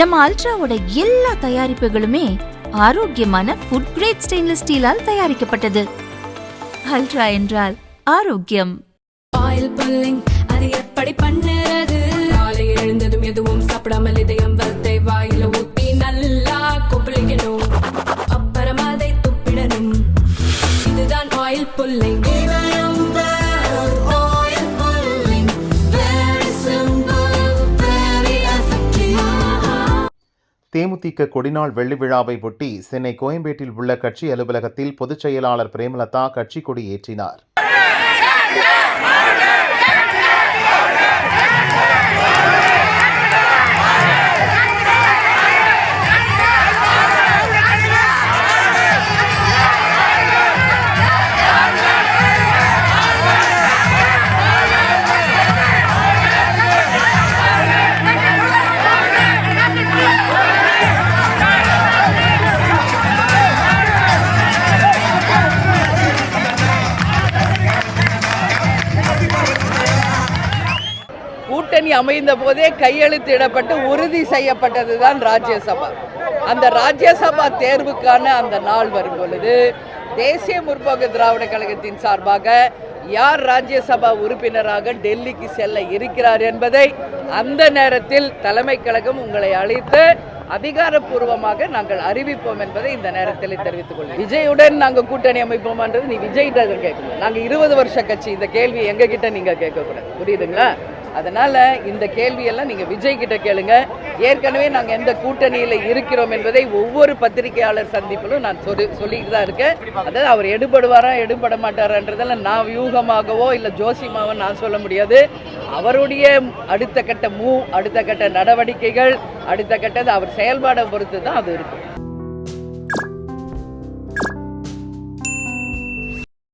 நம்ம அல்ட்ராவோட எல்லா தயாரிப்புகளுமே ஆரோக்கியமான ஃபுட் கிரேட் ஸ்டெயின்லெஸ் ஸ்டீலால் தயாரிக்கப்பட்டது. அல்ட்ரா என்றால் ஆரோக்கியம். ஆயில் புல்லிங் அது எப்படி பண்ணுறது? காலை எழுந்ததும் எதுவும் சாப்பிடாமல் இதயம் வளர்த்தை வாயில ஊத்தி நல்லா கொப்பளிக்கணும். அப்புறம் அதை துப்பிடணும். இதுதான் ஆயில் புல்லிங் தேமுதிக கொடிநாள் வெள்ளி விழாவை ஒட்டி சென்னை கோயம்பேட்டில் உள்ள கட்சி அலுவலகத்தில் பொதுச் செயலாளர் பிரேமலதா கட்சி கொடி ஏற்றினார். கூட்டணி அமைந்த போதே கையெழுத்திடப்பட்டு உறுதி செய்யப்பட்டதுதான் ராஜ்யசபா. அந்த ராஜ்யசபா தேர்வுக்கான அந்த நாள் வரும் பொழுது தேசிய முற்போக்கு திராவிட கழகத்தின் சார்பாக யார் ராஜ்யசபா உறுப்பினராக டெல்லிக்கு செல்ல இருக்கிறார் என்பதை அந்த நேரத்தில் தலைமை கழகம் உங்களை அழைத்து அதிகாரப்பூர்வமாக நாங்கள் அறிவிப்போம் என்பதை இந்த நேரத்தில் தெரிவித்துக் கொள்கிறேன். விஜயுடன் நாங்கள் கூட்டணி அமைப்போம்ன்றது நீ விஜய் கேட்கணும். நாங்கள் இருபது வருஷ கட்சி. இந்த கேள்வி எங்ககிட்ட நீங்கள் நீங்க கேட்கக்கூடாது. புரியுதுங்களா? அதனால இந்த கேள்வியெல்லாம் நீங்க விஜய் கிட்ட கேளுங்க. ஏற்கனவே நாங்கள் எந்த கூட்டணியில் இருக்கிறோம் என்பதை ஒவ்வொரு பத்திரிகையாளர் சந்திப்பிலும் நான் சொல்லி சொல்லிட்டு தான் இருக்கேன். அதாவது அவர் எடுபடுவாரா எடுபட மாட்டாரான்றதெல்லாம் நான் வியூகமாகவோ இல்லை ஜோசியமாகவோ நான் சொல்ல முடியாது. அவருடைய அடுத்த கட்ட மூவ் அடுத்த கட்ட நடவடிக்கைகள் அடுத்த கட்டது அவர் செயல்பாடை பொறுத்து தான் அது இருக்கும்.